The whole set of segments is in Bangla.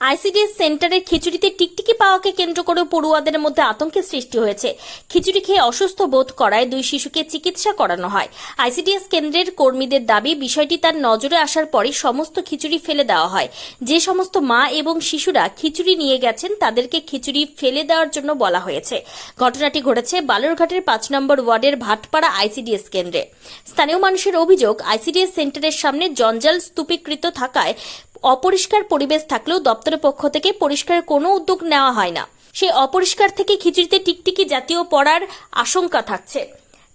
আইসিডিএস সেন্টারের খিচুড়িতে টিকটিকি পাওয়াকে কেন্দ্র করে পড়ুয়াদের মধ্যে আতঙ্কের সৃষ্টি হয়েছে। খিচুড়ি খেয়ে অসুস্থ বোধ করায় দুই শিশুকে চিকিৎসা করানো হয়। আইসিডিএস কেন্দ্রের কর্মীদের দাবি, বিষয়টি তার নজরে আসার পরই সমস্ত খিচুড়ি ফেলে দেওয়া হয়। যে সমস্ত মা এবং শিশুরা খিচুড়ি নিয়ে গেছেন, তাদেরকে খিচুড়ি ফেলে দেওয়ার জন্য বলা হয়েছে। ঘটনাটি ঘটেছে বালুরঘাটের পাঁচ নম্বর ওয়ার্ডের ভাটপাড়া আইসিডিএস কেন্দ্রে। স্থানীয় মানুষের অভিযোগ, আইসিডিএস সেন্টারের সামনে জঞ্জাল স্তূপীকৃত থাকায় অপরিষ্কার পরিবেশ থাকলেও দপ্তরের পক্ষ থেকে পরিষ্কারের কোনো উদ্যোগ নেওয়া হয় না। সেই অপরিষ্কার থেকে খিচুড়িতে টিকটিকি জাতীয় পড়ার আশঙ্কা থাকছে।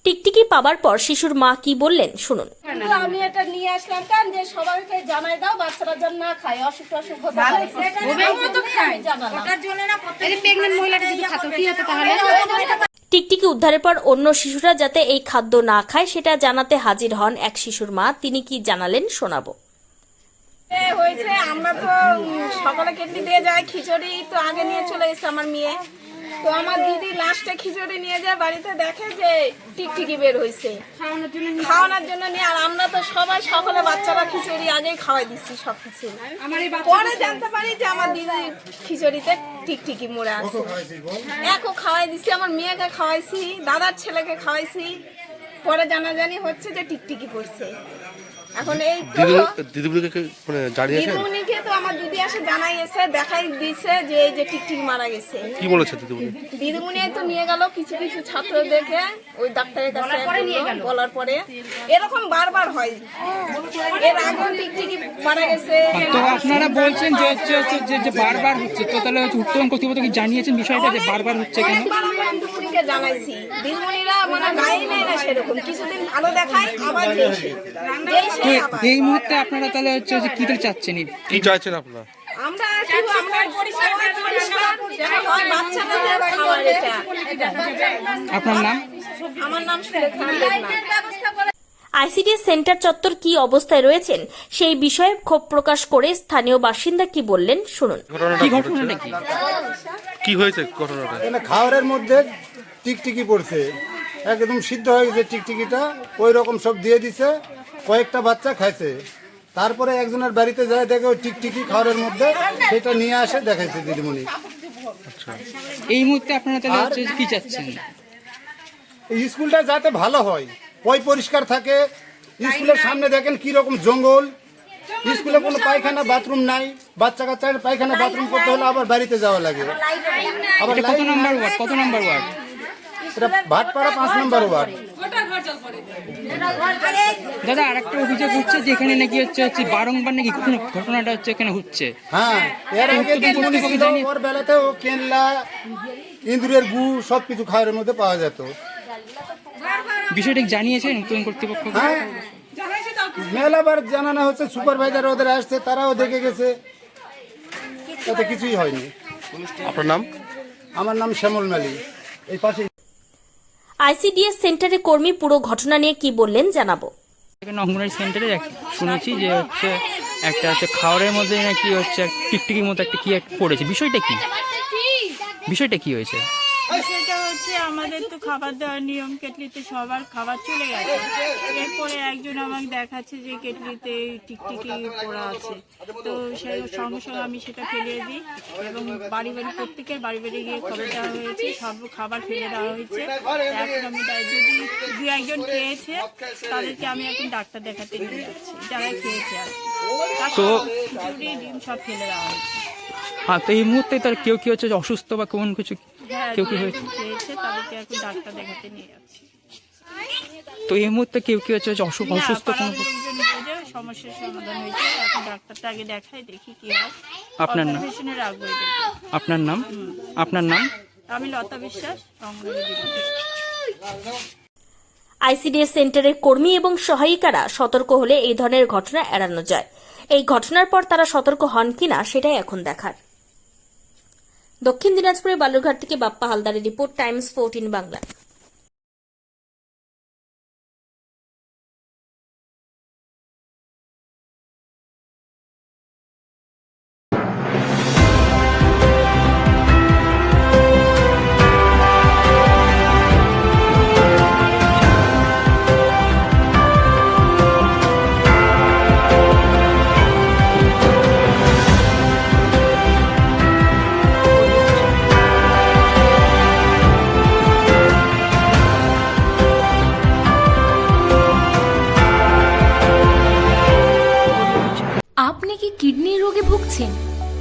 টিকটিকি পাবার পর শিশুর মা কি বললেন শুনুন। আমি এটা নিয়ে আসলাম কারণ যে সবাইকে জানাই দাও বাচ্চারা যেন না খায় অসুখ টসুখ হতে পারে। খাই জানালাম। প্রেগনেন্ট মহিলাটা যদি খাতো কি হতো তাহলে? টিকটিকি উদ্ধারের পর অন্য শিশুরা যাতে এই খাদ্য না খায় সেটা জানাতে হাজির হন এক শিশুর মা। তিনি কি জানালেন শোনাবো। হয়েছে। আমরা তো সকালে কেটলি দিয়ে যাই খিচুড়ি তো আগে নিয়ে চলে এসেছে আমার মেয়ে। তো আমার দিদি লাস্টে খিচুড়ি নিয়ে যায় বাড়িতে দেখে যে টিকটিকি বের হয়েছে। খাওয়ানোর জন্য নিয়ে আর আমরা তো সবাই সকলে বাচ্চারা খিচুড়ি আগেই খাওয়াই দিচ্ছি সব কিছু পরে জানতে পারি যে আমার দিদি খিচুড়িতে টিকটিকি মরে আছে। একও খাওয়াই দিছি আমার মেয়েকে খাওয়াইছি দাদার ছেলেকে খাওয়াইছি। পরে জানাজানি হচ্ছে যে টিকটিকি পড়ছে। এখন এই মানে জানিয়েছেন? দিদিমণিকে তো আমার দিদি এসে জানাই এসে দেখাই দিছে যে এই যে টিকটিক মারা গেছে। কি বলেছে দিদিমণি? দিদিমণি তো নিয়ে গেল কিছু কিছু ছাত্র দেখে ওই ডাক্তারের কাছে বলার পরে এরকম বারবার হয়। এর আগেও টিকটিকি মারা গেছে। তো আপনারা বলছেন যে হচ্ছে হচ্ছে যে যে বারবার হচ্ছে তো তাহলে হচ্ছে উত্তরণ কর্তৃপক্ষ কি জানিয়েছেন বিষয়টা যে বারবার হচ্ছে কেন? অনেকবার জানাইছি। দিদিমণিরা মানে গায়ে নেয় না সেরকম। কিছুদিন ভালো দেখায় আবার এই মুহূর্তে আপনারা তাহলে হচ্ছে যে কি তাহলে চাচ্ছেন? কি চাইছেন আপনারা? আমরা শুধু আমরা পরিষ্কার পরিষ্কার হয় বাচ্চাদের খাবার এটা আপনার নাম? আমার নাম সুলেখা দেবনাথ। আইসিডিএস সেন্টার চত্বর কি অবস্থায় রয়েছেন? সেই বিষয়ে ক্ষোভ প্রকাশ করে স্থানীয় বাসিন্দা কি বললেন? শুনুন। কি হয়েছে ঘটনাটা? এখানে খাবারের মধ্যে টিকটিকি পড়ছে। একদম সিদ্ধ হয়ে গেছে টিকটিকিটা ওই রকম সব দিয়ে দিছে কয়েকটা বাচ্চা খাইছে। তারপরে একজনের বাড়িতে যায় দেখে ওই টিকটিকি খাওয়ারের মধ্যে সেটা নিয়ে আসে দেখাইছে দিদিমণি। এই মুহূর্তে আপনারা তাহলে হচ্ছে কি চাচ্ছেন? এই স্কুলটা যাতে ভালো হয় পয় পরিষ্কার থাকে স্কুলের সামনে দেখেন কি রকম জঙ্গল স্কুলে কোনো পায়খানা বাথরুম নাই। বাচ্চা কাচ্চার পায়খানা বাথরুম করতে হলে আবার বাড়িতে যাওয়া লাগে। আবার কত নাম্বার ওয়ার্ড কত নাম্বার ওয়ার্ড এটা ভাটপাড়া পাঁচ নম্বর ওয়ার্ড দাদা আরেকটা অভিযোগ হচ্ছে যে এখানে নাকি হচ্ছে হচ্ছে বারংবার নাকি কোনো ঘটনাটা হচ্ছে এখানে হচ্ছে। হ্যাঁ এর আগে ওর বেলাতেও কেনলা ইঁদুরের গু সব কিছু খাবারের মধ্যে পাওয়া যেত। বিষয়টা কি জানিয়েছেন উত্তরণ কর্তৃপক্ষ হ্যাঁ মেলাবার জানানো হচ্ছে সুপারভাইজার ওদের আসছে তারাও দেখে গেছে। তাতে কিছুই হয়নি। আপনার নাম? আমার নাম শ্যামল মালি। এই পাশে আইসিডিএস সেন্টারের কর্মী পুরো ঘটনা নিয়ে কি বললেন জানাব। এখানে অঙ্গনওয়াড়ি সেন্টারে শুনেছি যে হচ্ছে একটা হচ্ছে খাওয়ারের মধ্যে নাকি হচ্ছে টিকটিকির মতো একটা কি একটা পড়েছে। বিষয়টা কি? বিষয়টা কি হয়েছে? সেটা হচ্ছে আমাদের তো খাবার দেওয়ার নিয়ম কেটলিতে সবার খাবার চলে গেছে। এরপরে একজন আমাকে দেখাচ্ছে যে কেটলিতে টিকটিকি পড়া আছে। তো সেই সঙ্গে সঙ্গে আমি সেটা ফেলিয়ে দিই এবং বাড়ি বাড়ি প্রত্যেকের বাড়ি বাড়ি গিয়ে খবর দেওয়া হয়েছে সব খাবার ফেলে দেওয়া হয়েছে। এখন আমি যদি দু একজন খেয়েছে তাদেরকে আমি এখন ডাক্তার দেখাতে নিয়ে যাচ্ছি যারা খেয়েছে আর তো- ডিম সব ফেলে দেওয়া হয়েছে। হ্যাঁ তো এই মুহূর্তে তার কেউ কি হচ্ছে অসুস্থ বা কোন কিছু হ্যাঁ কেউ কি হয়েছে? তাদেরকে এখন ডাক্তার দেখাতে নিয়ে যাচ্ছি। তো এই মুহূর্তে কেউ কি হচ্ছে অসুখ অসুস্থ কোনো সমস্যার সমাধান হয়েছে এখন ডাক্তারটা আগে দেখাই দেখি কি হয়। আপনার নাম? আপনার নাম? আপনার নাম? আমি লতা বিশ্বাস আইসিডিএস সেন্টারের কর্মী এবং সহায়িকারা সতর্ক হলে এই ধরনের ঘটনা এড়ানো যায়। এই ঘটনার পর তারা সতর্ক হন কিনা সেটাই এখন দেখার। দক্ষিণ দিনাজপুরের বালুরঘাট থেকে বাপ্পা হালদারের রিপোর্ট টাইমস ফোরটিন বাংলা।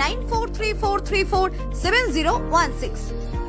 9434347016.